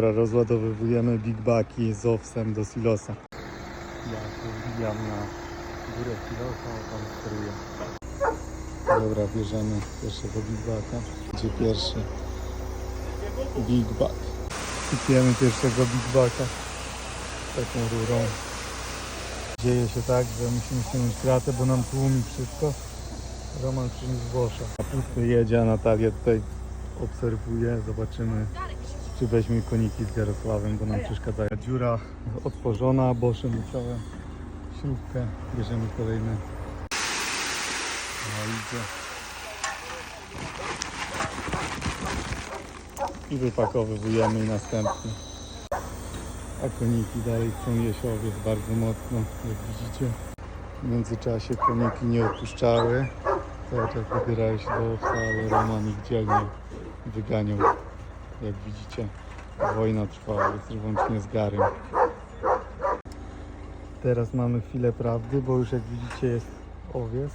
Dobra, rozładowywujemy Big Baki z owsem do silosa. Ja tu wbijam na górę silosa, a tam steruję. Dobra, bierzemy pierwszego Big Baka. Gdzie pierwszy Big Bak. Kupujemy pierwszego Big Baka taką rurą. Dzieje się tak, że musimy ściągnąć kratę, bo nam tłumi wszystko. Roman przyniósł Włosza. A pusty jedzie, a Natalia tutaj obserwuje. Zobaczymy, czy weźmie koniki z Jarosławem, bo nam przeszkadzają. Dziura otworzona, Boszem musiałem śrubkę. Bierzemy kolejny. No idzie. I wypakowujemy następny. A koniki dalej chcą jeść owiec bardzo mocno, jak widzicie. W międzyczasie koniki nie odpuszczały. Cały czas wybierają się do owca, ale Roman ich dzielnie wyganiał. Jak widzicie, wojna trwa, jest wyłącznie z Garym. Teraz mamy chwilę prawdy, bo już jak widzicie jest owiec.